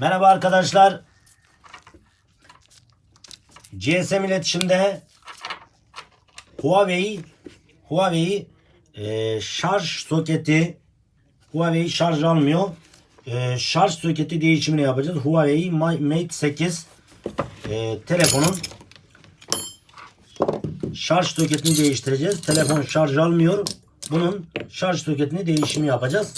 Merhaba arkadaşlar. GSM iletişimde Huawei Huawei e, şarj soketi Huawei şarj almıyor. E, şarj soketi değişimini yapacağız. Huawei Mate 8 e, telefonun şarj soketini değiştireceğiz. Telefon şarj almıyor. Bunun şarj soketini değişimi yapacağız.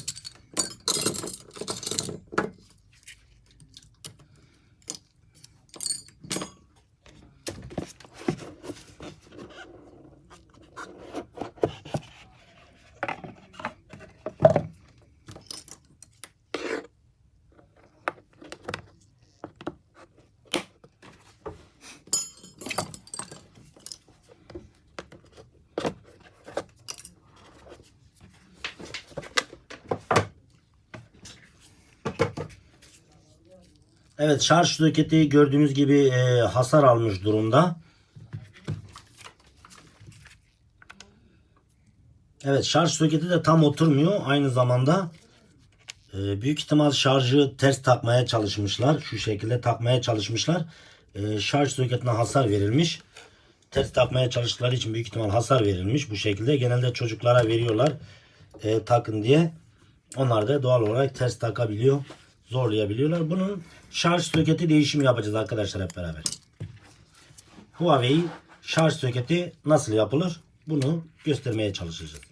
Evet şarj soketi gördüğünüz gibi e, hasar almış durumda. Evet şarj soketi de tam oturmuyor. Aynı zamanda e, büyük ihtimal şarjı ters takmaya çalışmışlar. Şu şekilde takmaya çalışmışlar. E, şarj soketine hasar verilmiş. Ters takmaya çalıştıkları için büyük ihtimal hasar verilmiş bu şekilde. Genelde çocuklara veriyorlar e, takın diye. Onlar da doğal olarak ters takabiliyor. Zorlayabiliyorlar. Bunun şarj soketi değişimi yapacağız arkadaşlar hep beraber. Huawei şarj soketi nasıl yapılır? Bunu göstermeye çalışacağız.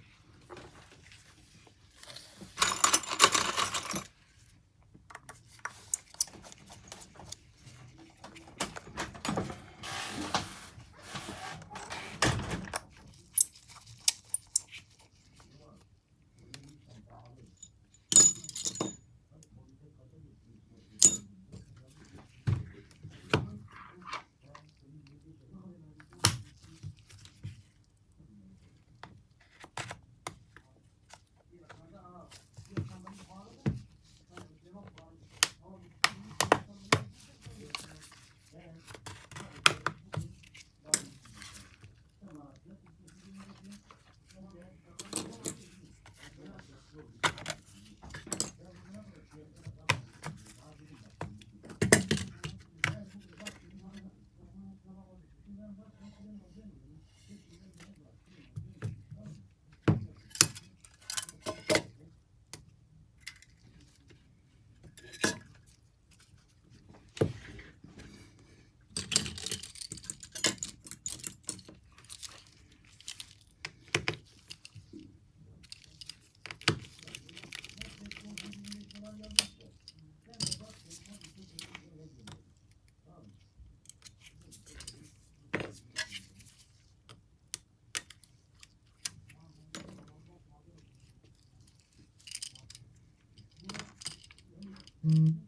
Mm-hmm.